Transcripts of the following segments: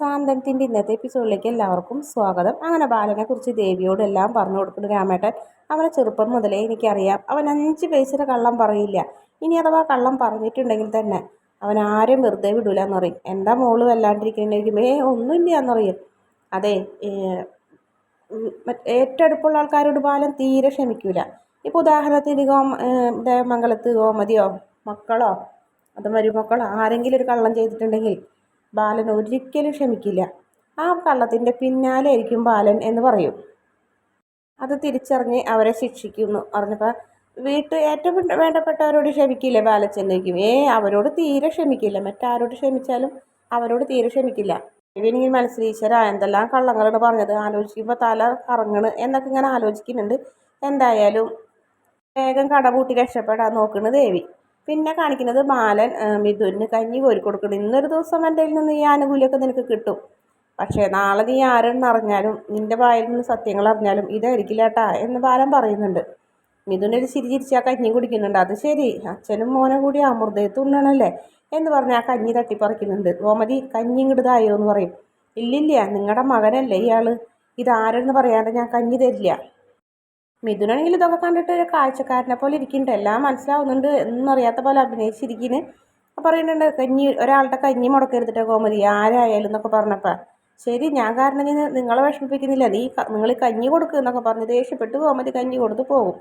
സാന്തനത്തിന്റെ ഇന്നത്തെ എപ്പിസോഡിലേക്ക് എല്ലാവർക്കും സ്വാഗതം. അങ്ങനെ ബാലനെ കുറിച്ച് ദേവിയോട് എല്ലാം പറഞ്ഞു കൊടുക്കുന്ന രാമേട്ടൻ അവനെ ചെറുപ്പം മുതലേ എനിക്കറിയാം. അവൻ അഞ്ച് പൈസയുടെ കള്ളം പറയില്ല. ഇനി അഥവാ കള്ളം പറഞ്ഞിട്ടുണ്ടെങ്കിൽ തന്നെ അവൻ ആരും വെറുതെ വിടൂല എന്ന് പറയും. എന്താ മോൾ വല്ലാണ്ടിരിക്കുന്നുണ്ടെങ്കിൽ ഏ ഒന്നുമില്ല എന്ന് പറയും. അതെ ഏറ്റവും അടുപ്പുള്ള ആൾക്കാരോട് ബാലൻ തീരെ ക്ഷമിക്കൂല. ഇപ്പോൾ ഉദാഹരണത്തിന് ഗോ ദേവമംഗലത്ത് ഗോമതിയോ മക്കളോ അത് മരുമക്കളോ ആരെങ്കിലും ഒരു കള്ളം ചെയ്തിട്ടുണ്ടെങ്കിൽ ബാലൻ ഒരിക്കലും ക്ഷമിക്കില്ല. ആ കള്ളത്തിന്റെ പിന്നാലെ ആയിരിക്കും ബാലൻ എന്ന് പറയും. അത് തിരിച്ചറിഞ്ഞ് അവരെ ശിക്ഷിക്കുന്നു. പറഞ്ഞപ്പോൾ വീട്ട് ഏറ്റവും വേണ്ടപ്പെട്ടവരോട് ക്ഷമിക്കില്ല ബാലച്ചെന്നേക്കും ഏ അവരോട് തീരെ ക്ഷമിക്കില്ല. മറ്റാരോട് ക്ഷമിച്ചാലും അവരോട് തീരെ ക്ഷമിക്കില്ല. ഇവനിങ്ങനെ മനസ്സിൽ ഈശ്വര എന്തെല്ലാം കള്ളങ്ങളാണ് പറഞ്ഞത്? ആലോചിക്കുമ്പോൾ തല കറങ്ങണ് എന്നൊക്കെ ഇങ്ങനെ ആലോചിക്കുന്നുണ്ട്. എന്തായാലും വേഗം കടപൂട്ടി രക്ഷപ്പെടാൻ നോക്കുന്നു ദേവി. പിന്നെ കാണിക്കുന്നത് ബാലൻ മിഥുന് കഞ്ഞി കോരി കൊടുക്കണം ഇന്നൊരു ദിവസം എന്റെ നിന്ന് ഈ ആനുകൂല്യമൊക്കെ നിനക്ക് കിട്ടും. പക്ഷേ നാളെ നീ ആരെന്ന് അറിഞ്ഞാലും നിന്റെ വായിൽ നിന്ന് സത്യങ്ങൾ അറിഞ്ഞാലും ഇതായിരിക്കില്ല കേട്ടാ എന്ന് ബാലൻ പറയുന്നുണ്ട്. മിഥുനൊരു ചിരി ചിരിച്ച് ആ കഞ്ഞി കുടിക്കുന്നുണ്ട്. അത് ശരി അച്ഛനും മോനും കൂടി അമൃതയത്ത് ഉണ്ണണല്ലേ എന്ന് പറഞ്ഞ് ആ കഞ്ഞി തട്ടിപ്പറിക്കുന്നുണ്ട്. ഗോമതി കഞ്ഞി ഇങ്ങോട്ടതായോ എന്ന് പറയും. ഇല്ലില്ല നിങ്ങളുടെ മകനല്ലേ ഇയാൾ ഇതാരെന്ന് പറയാണ്ട് ഞാൻ കഞ്ഞി തരില്ല. മിഥുനാണെങ്കിൽ ഇതൊക്കെ കണ്ടിട്ട് ഒരു കാഴ്ചക്കാരനെ പോലെ ഇരിക്കുന്നുണ്ട്. എല്ലാം മനസ്സിലാവുന്നുണ്ട് എന്നറിയാത്ത പോലെ അഭിനയിച്ചിരിക്കുന്നു. പറയുന്നുണ്ട് കഞ്ഞി ഒരാളുടെ കഞ്ഞി മുടക്കരുതിട്ടോ കോമതി ആരായാലും എന്നൊക്കെ പറഞ്ഞപ്പോൾ ശരി ഞാൻ കാരണം നീ നിങ്ങളെ വിഷമിപ്പിക്കുന്നില്ല. നീ നിങ്ങൾ കഞ്ഞി കൊടുക്കുക എന്നൊക്കെ പറഞ്ഞ് ദേഷ്യപ്പെട്ട് കോമതി കഞ്ഞി കൊടുത്ത് പോകും.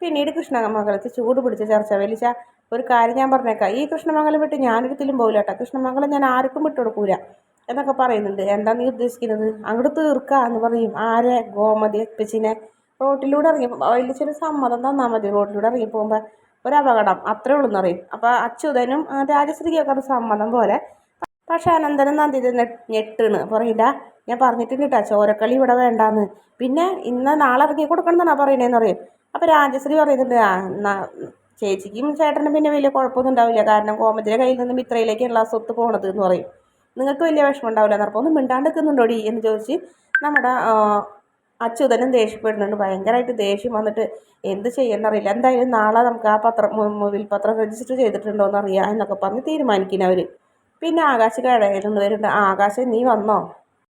പിന്നീട് കൃഷ്ണമംഗലത്ത് ചൂട് പിടിച്ച ചർച്ച വലിച്ച ഒരു കാര്യം ഞാൻ പറഞ്ഞേക്കാം. ഈ കൃഷ്ണമംഗലം വിട്ട് ഞാനൊരിക്കലും പോകില്ല കേട്ടോ. കൃഷ്ണമംഗലം ഞാൻ ആർക്കും വിട്ടുകൊടുക്കൂല എന്നൊക്കെ പറയുന്നുണ്ട്. എന്താ നീ ഉദ്ദേശിക്കുന്നത്? അങ്ങോട്ട് തീർക്കുക എന്ന് പറയും. ആരെ? ഗോമതി എപ്പിച്ചിനെ റോട്ടിലൂടെ ഇറങ്ങി വലിയൊരു സമ്മതം തന്നാൽ മതി. റോട്ടിലൂടെ ഇറങ്ങി പോകുമ്പോൾ ഒരു അപകടം അത്രേ ഉള്ളൂ എന്നറിയും പറയും. അപ്പോൾ അച്യുതനും രാജശ്രീയൊക്കെ അത് സമ്മതം പോലെ പക്ഷേ അനന്തനും നന്ദിത ഞെട്ടാണ്. പറയില്ല ഞാൻ പറഞ്ഞിട്ടുണ്ട് കേട്ടോ ചോരക്കളി ഇവിടെ വേണ്ടാന്ന്. പിന്നെ ഇന്ന് നാളെ ഇറങ്ങി കൊടുക്കണം പറയണേന്ന് പറയും. അപ്പോൾ രാജശ്രീ പറയുന്നുണ്ട് ആ ചേച്ചിക്കും ചേട്ടനും പിന്നെ വലിയ കുഴപ്പമൊന്നും ഉണ്ടാവില്ല. കാരണം കോമതിയുടെ കയ്യിൽ നിന്നും ഇത്രയിലേക്കുള്ള സ്വത്ത് പോണത് എന്ന് പറയും. നിങ്ങൾക്ക് വലിയ വിഷമം ഉണ്ടാവില്ല എന്നപ്പോൾ ഒന്ന് മിണ്ടാണ്ട് നിൽക്കുന്നുണ്ടോടി? എന്ന് ചോദിച്ച് നമ്മുടെ അച്യുതനും ദേഷ്യപ്പെടുന്നുണ്ട്. ഭയങ്കരമായിട്ട് ദേഷ്യം വന്നിട്ട് എന്ത് ചെയ്യണമെന്നറിയില്ല എന്തായാലും നാളെ നമുക്ക് ആ പത്രം പത്രം രജിസ്റ്റർ ചെയ്തിട്ടുണ്ടോ എന്നറിയാം എന്നൊക്കെ പറഞ്ഞ് തീരുമാനിക്കുന്ന അവർ പിന്നെ ആകാശ് കടയിലൊന്ന് വരുന്നുണ്ട്. ആകാശം നീ വന്നോ?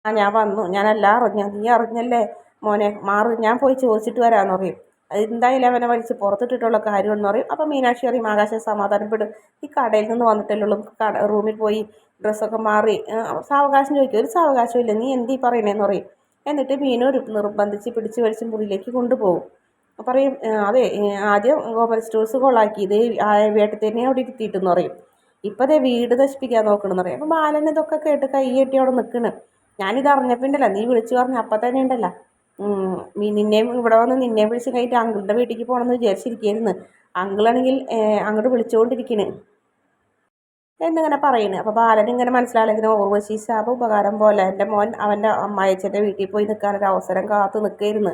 ആ ഞാൻ വന്നു. ഞാനെല്ലാം അറിഞ്ഞ. നീ അറിഞ്ഞല്ലേ? മോനെ മാറി. ഞാൻ പോയി ചോദിച്ചിട്ട് വരാമെന്ന് പറയും. എന്തായാലും അവനെ വലിച്ച് പുറത്തിട്ടിട്ടുള്ള കാര്യമെന്ന് പറയും. അപ്പം മീനാക്ഷി അറിയും ആകാശം സമാധാനപ്പെടും. ഈ കടയിൽ നിന്ന് വന്നിട്ടല്ലുള്ളൂ കട റൂമിൽ പോയി ഡ്രസ്സൊക്കെ മാറി. സാവകാശം ചോദിക്കും. ഒരു സാവകാശമില്ല നീ എന്തീ പറയണേന്ന് പറയും. എന്നിട്ട് ഒരു നിർബന്ധിച്ച് പിടിച്ച് വലിച്ച് മുറിയിലേക്ക് കൊണ്ടുപോകും. പറയും അതെ ആദ്യം ഗോപൽ സ്റ്റോഴ്സ് കൊള്ളാക്കി ഇത് തന്നെ അവിടെ ഇരുത്തിയിട്ടെന്ന് പറയും. ഇപ്പം അതേ വീട് നശിപ്പിക്കാൻ നോക്കണമെന്ന് പറയും. അപ്പം ബാലൻ ഇതൊക്കെ കേട്ട് കൈ കെട്ടി അവിടെ നിൽക്കണ് ഞാനിത് അറിഞ്ഞപ്പോൾ ഉണ്ടല്ലോ നീ വിളിച്ചു പറഞ്ഞ അപ്പം തന്നെ ഉണ്ടല്ലോ. നിന്നെയും ഇവിടെ വന്ന് നിന്നെയും വിളിച്ച് കഴിഞ്ഞിട്ട് അങ്കിളുടെ വീട്ടിലേക്ക് പോകണമെന്ന് വിചാരിച്ചിരിക്കുകയായിരുന്നു അങ്കിളാണെങ്കിൽ അങ്ങോട്ട് വിളിച്ചുകൊണ്ടിരിക്കണ് എന്നിങ്ങനെ പറയുന്നത് അപ്പോൾ ബാലൻ ഇങ്ങനെ മനസ്സിലാണെങ്കിൽ ഓർവശി ശാപ ഉപകാരം പോലെ. എന്റെ മോൻ അവന്റെ അമ്മായച്ചന്റെ വീട്ടിൽ പോയി നിൽക്കാനൊരു അവസരം കാത്തു നിൽക്കരുന്ന്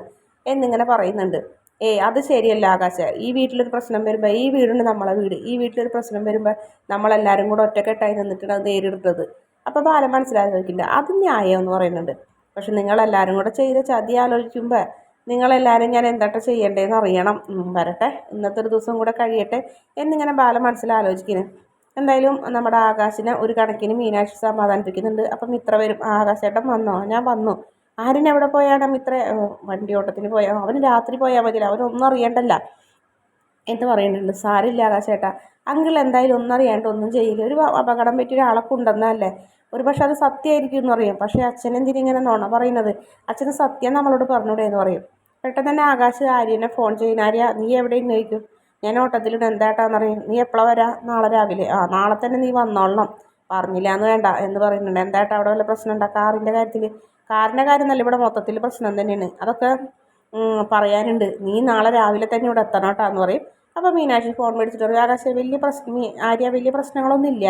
എന്നിങ്ങനെ പറയുന്നുണ്ട്. ഏയ് അത് ശരിയല്ല ആകാശ. ഈ വീട്ടിലൊരു പ്രശ്നം വരുമ്പോൾ ഈ വീടുണ്ട് നമ്മളെ വീട്. ഈ വീട്ടിലൊരു പ്രശ്നം വരുമ്പോൾ നമ്മളെല്ലാവരും കൂടെ ഒറ്റക്കെട്ടായി നിന്നിട്ടാണ് അത് നേരിടുന്നത്. അപ്പോൾ ബാലൻ മനസ്സിലാക്കി അത് ന്യായം എന്ന് പറയുന്നുണ്ട്. പക്ഷെ നിങ്ങളെല്ലാവരും കൂടെ ചെയ്ത ചതി ആലോചിക്കുമ്പോൾ നിങ്ങളെല്ലാവരും ഞാൻ എന്താട്ടെ ചെയ്യേണ്ടതെന്ന് അറിയണം. വരട്ടെ. ഇന്നത്തെ ഒരു ദിവസം കൂടെ കഴിയട്ടെ എന്നിങ്ങനെ ബാലൻ മനസ്സിലാലോചിക്കുന്നത് എന്തായാലും നമ്മുടെ ആകാശിനെ ഒരു കണക്കിന് മീനാക്ഷി സമാധാനിപ്പിക്കുന്നുണ്ട്. അപ്പം മിത്ര വരും ആകാശേട്ടൻ വന്നോ? ഞാൻ വന്നു. ആരിനെവിടെ പോയാണ്? മിത്ര വണ്ടി ഓട്ടത്തിന് പോയാൽ അവന് രാത്രി പോയാൽ മതി അവനൊന്നും അറിയണ്ടല്ല. എന്ന് പറയുന്നുണ്ട് സാരില്ല ആകാശേട്ടാ. അങ്കിൾ എന്തായാലും ഒന്നും അറിയാണ്ട് ഒന്നും ചെയ്യില്ല. ഒരു അപകടം പറ്റിയ ഒരാളൊക്കെ ഉണ്ടെന്നല്ലേ ഒരു പക്ഷെ അത് സത്യമായിരിക്കും എന്ന് പറയും. പക്ഷേ അച്ഛൻ എന്തിനിങ്ങനെ നുണ പറയുന്നത്? അച്ഛന് സത്യം നമ്മളോട് പറഞ്ഞൂടെ എന്ന് പറയും. പെട്ടെന്ന് തന്നെ ആകാശ് ആര്യനെ ഫോൺ ചെയ്യുന്ന ആര്യ നീ എവിടെ ചോദിക്കും? ഞാൻ ഓട്ടത്തിലിട്ട് എന്താട്ടാന്നറിയും നീ എപ്പോഴാ വരാ? നാളെ രാവിലെ. ആ നാളെ തന്നെ നീ വന്നോളണം. പറഞ്ഞില്ല എന്ന് വേണ്ട എന്ന് പറയുന്നുണ്ട്. എന്താട്ടാ അവിടെ വല്ല പ്രശ്നം ഉണ്ടോ? കാറിന്റെ കാര്യത്തിൽ? കാറിന്റെ കാര്യം നല്ല ഇവിടെ മൊത്തത്തിൽ പ്രശ്നം തന്നെയാണ്. അതൊക്കെ പറയാനുണ്ട്. നീ നാളെ രാവിലെ തന്നെ ഇവിടെ എത്തണം കേട്ടോ എന്ന് പറയും. അപ്പോൾ മീനാക്ഷി ഫോൺ മേടിച്ചിട്ട് പറയും ആകാശം വലിയ പ്രശ്നം ആര്യ വലിയ പ്രശ്നങ്ങളൊന്നും ഇല്ല.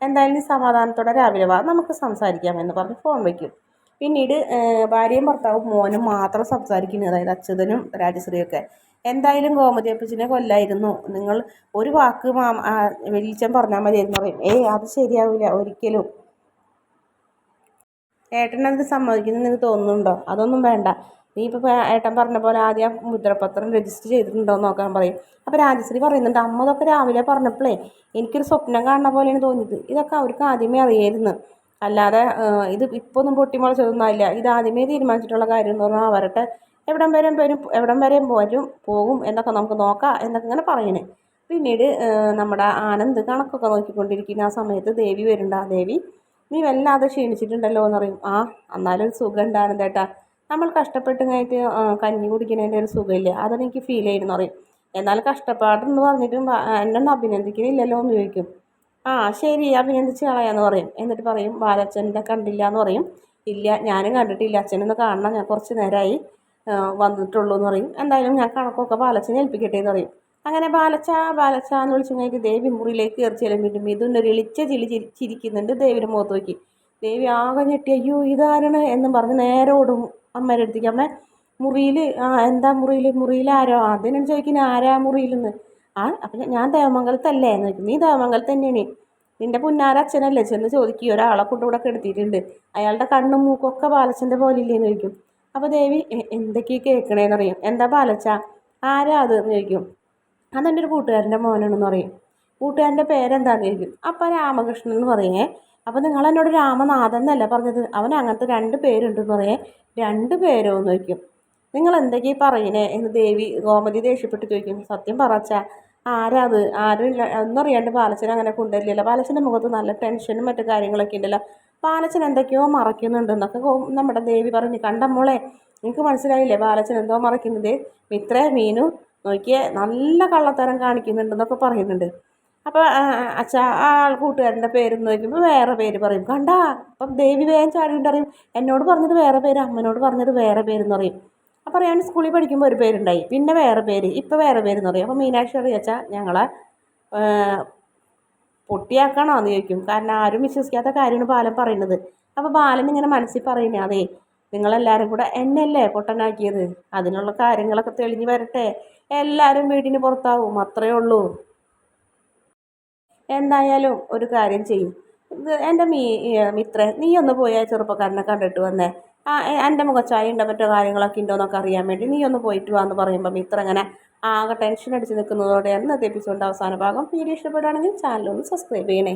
എന്തായാലും നീ സമാധാനത്തോടെ രാവിലെ വാ. നമുക്ക് സംസാരിക്കാം എന്ന് പറഞ്ഞ് ഫോൺ വയ്ക്കും പിന്നീട് ഭാര്യയും ഭർത്താവും മോനും മാത്രം സംസാരിക്കുന്നത് അതായത് അച്യുതനും രാജശ്രീയൊക്കെ എന്തായാലും ഗോമതി അപ്പച്ചനെ കൊല്ലായിരുന്നു. നിങ്ങൾ ഒരു വാക്ക് മാ വെളിച്ചം പറഞ്ഞാൽ മതി എന്ന് പറയും. ഏയ് അത് ശരിയാവില്ല ഒരിക്കലും. ഏട്ടനത് സമ്മതിക്കുന്നു നിങ്ങൾക്ക് തോന്നുന്നുണ്ടോ? അതൊന്നും വേണ്ട. നീ ഇപ്പോൾ ഏട്ടൻ പറഞ്ഞ പോലെ ആദ്യം ആ മുദ്രപത്രം രജിസ്റ്റർ ചെയ്തിട്ടുണ്ടോ എന്ന് നോക്കാൻ പറയും. അപ്പോൾ രാജശ്രീ പറയുന്നുണ്ട് അമ്മ ഇതൊക്കെ രാവിലെ പറഞ്ഞപ്പോഴേ എനിക്കൊരു സ്വപ്നം കാണുന്ന പോലെയാണ് തോന്നിയത്. ഇതൊക്കെ അവർക്ക് ആദ്യമേ അറിയായിരുന്നു. അല്ലാതെ ഇത് ഇപ്പോൾ ഒന്നും പൊട്ടിമുളച്ചതൊന്നുമല്ല ഇത് ആദ്യമേ തീരുമാനിച്ചിട്ടുള്ള കാര്യം എന്ന് പറഞ്ഞാൽ വരട്ടെ എവിടം വരെ വരും എവിടം വരെ വരും പോകും എന്നൊക്കെ നമുക്ക് നോക്കാം എന്നൊക്കെ ഇങ്ങനെ പറയണേ. പിന്നീട് നമ്മുടെ ആനന്ദ് കണക്കൊക്കെ നോക്കിക്കൊണ്ടിരിക്കുന്ന. ആ സമയത്ത് ദേവി വരുന്നുണ്ട്. ആ ദേവി നീ വല്ലാതെ ക്ഷീണിച്ചിട്ടുണ്ടല്ലോ എന്ന് പറയും. ആ എന്നാലും സുഖം ഉണ്ടാകുന്നത് ഏട്ടാ നമ്മൾ കഷ്ടപ്പെട്ട് കഴിഞ്ഞിട്ട് കഞ്ഞി കുടിക്കുന്നതിന്റെ ഒരു സുഖമില്ല. അതെനിക്ക് ഫീൽ ചെയ്യുന്നു പറയും. എന്നാൽ കഷ്ടപ്പാടെന്ന് പറഞ്ഞിട്ടും എന്നൊന്നും അഭിനന്ദിക്കുന്നില്ലല്ലോ എന്ന് ചോദിക്കും. ആ ശരി അഭിനന്ദിച്ച് കളയാന്ന് പറയും. എന്നിട്ട് പറയും ബാലച്ചന്റെ കണ്ടില്ല എന്ന് പറയും. ഇല്ല ഞാനും കണ്ടിട്ടില്ല. അച്ഛനൊന്ന് കാണണം. ഞാൻ കുറച്ച് നേരമായി. വന്നിട്ടുള്ളൂ എന്ന് പറയും. എന്തായാലും ഞാൻ കണക്കൊക്കെ ബാലച്ചനെ ഏൽപ്പിക്കട്ടെ എന്ന് പറയും. അങ്ങനെ ബാലച്ച ബാലച്ച എന്ന് വിളിച്ചു കഴിഞ്ഞിട്ട് ദേവി മുറിയിലേക്ക് കയറി ചെല്ലുമ്പോൾ മിഥുൻ ഒരു ഇളിച്ച ചിലി ചിരി ചിരിക്കുന്നുണ്ട് ദേവിയുടെ മുഖത്ത് നോക്കി. ദേവി ആകെ ഞെട്ടി. അയ്യോ ഇതാരാണ്? എന്നും പറഞ്ഞ് നേരെ ഓടും അടുത്തേക്ക്. അമ്മ മുറിയിൽ ആ എന്താ മുറിയിൽ മുറിയിൽ ആരോ? ആദ്യം ചോദിക്കുന്നത് ആരാ മുറിയിലെന്ന്? ആ അപ്പം ഞാൻ ദേവമംഗലത്തല്ലേ? എന്ന് ചോദിക്കും. നീ ദേവമംഗലത്ത് തന്നെയാണ്. നിന്റെ പുന്നാര അച്ഛനല്ലേ? ചെന്ന് ചോദിക്കുക ഒരാളെ കൊണ്ടുകൂടെ കെടുത്തിയിട്ടുണ്ട്. അയാളുടെ കണ്ണും മൂക്കൊക്കെ ബാലച്ചന്റെ പോലെ ഇല്ലേന്ന് ചോദിക്കും. അപ്പോൾ ദേവി എന്തൊക്കെയാണ് കേൾക്കണേന്ന് അറിയും എന്താ പാലച്ച ആരാ അത്? എന്ന് ചോദിക്കും. അതെന്റെ ഒരു കൂട്ടുകാരന്റെ മോനാണെന്ന് പറയും. കൂട്ടുകാരന്റെ പേരെന്താണെന്ന് ചോദിക്കും. അപ്പം രാമകൃഷ്ണൻ എന്ന് പറയേ. അപ്പോൾ നിങ്ങൾ എന്നോട് രാമനാഥൻ എന്നല്ല പറഞ്ഞത്? അവൻ അങ്ങനത്തെ രണ്ട് പേരുണ്ടെന്ന് പറയേ. രണ്ട് പേരോ? എന്ന് ചോദിക്കും. നിങ്ങൾ എന്തൊക്കെയാണ് പറയണേ? എന്ന് ദേവി ഗോമതി ദേഷ്യപ്പെട്ട് ചോദിക്കും. സത്യം പറച്ച ആരാ അത്? ആരും ഇല്ല ഒന്നും ബാലച്ചൻ അങ്ങനെ കൊണ്ടുവരില്ലല്ലോ. ബാലച്ചന്റെ മുഖത്ത് നല്ല ടെൻഷനും മറ്റു കാര്യങ്ങളൊക്കെ ഉണ്ടല്ലോ. ബാലച്ചൻ എന്തൊക്കെയോ മറക്കുന്നുണ്ട് എന്നൊക്കെ നമ്മുടെ ദേവി പറഞ്ഞു. കണ്ട കണ്ടമ്മോളെ നിങ്ങൾക്ക് മനസ്സിലായില്ലേ? ബാലച്ചൻ എന്തോ മറക്കുന്നത് മിത്രേ മീനു നോക്കിയേ നല്ല കള്ളത്തരം കാണിക്കുന്നുണ്ടെന്നൊക്കെ പറയുന്നുണ്ട്. അപ്പോൾ അച്ഛാ ആ ആൾ കൂട്ടുകാരന്റെ പേരെന്ന് നോക്കുമ്പോൾ വേറെ പേര് പറയും. കണ്ടാ? അപ്പം ദേവി വേഗം ചാടിയിട്ട് അറിയും എന്നോട് പറഞ്ഞത് വേറെ പേര് അമ്മനോട് പറഞ്ഞത് വേറെ പേരെന്ന് പറയും. അപ്പോൾ അറിയാൻ സ്കൂളിൽ പഠിക്കുമ്പോൾ ഒരു പേരുണ്ടായി. പിന്നെ വേറെ പേര് ഇപ്പോൾ വേറെ പേരെന്ന് പറയും. അപ്പോൾ മീനാക്ഷി അറിയാച്ചാ ഞങ്ങളെ പൊട്ടിയാക്കണോ എന്ന് ചോദിക്കും. കാരണം ആരും വിശ്വസിക്കാത്ത കാര്യമാണ് ബാലൻ പറയുന്നത്. അപ്പോൾ ബാലൻ ഇങ്ങനെ മനസ്സിൽ പറയുന്നേ അതെ നിങ്ങളെല്ലാവരും കൂടെ എന്നല്ലേ പൊട്ടനാക്കിയത്? അതിനുള്ള കാര്യങ്ങളൊക്കെ തെളിഞ്ഞു വരട്ടെ. എല്ലാവരും വീടിന് പുറത്താവും അത്രയേ ഉള്ളൂ. എന്തായാലും ഒരു കാര്യം ചെയ്യും. എന്റെ മീ മിത്രൻ നീ ഒന്ന് പോയി ചെറുപ്പക്കാരനെ കണ്ടിട്ട് വന്നേ. ആ എന്റെ മുഖച്ചായ ഉണ്ടോ മറ്റോ കാര്യങ്ങളൊക്കെ ഉണ്ടോ എന്നൊക്കെ അറിയാൻ വേണ്ടി നീ ഒന്ന് പോയിട്ട് വാ എന്ന് പറയുമ്പോൾ മിത്ര ഇങ്ങനെ ആകെ ടെൻഷൻ അടിച്ച് നിൽക്കുന്നതോടെയാണ് ഇന്നത്തെ എപ്പിസോഡിന്റെ അവസാന ഭാഗം വീഡിയോ ഇഷ്ടപ്പെടുകയാണെങ്കിൽ ചാനൽ ഒന്ന് സബ്സ്ക്രൈബ് ചെയ്യണേ.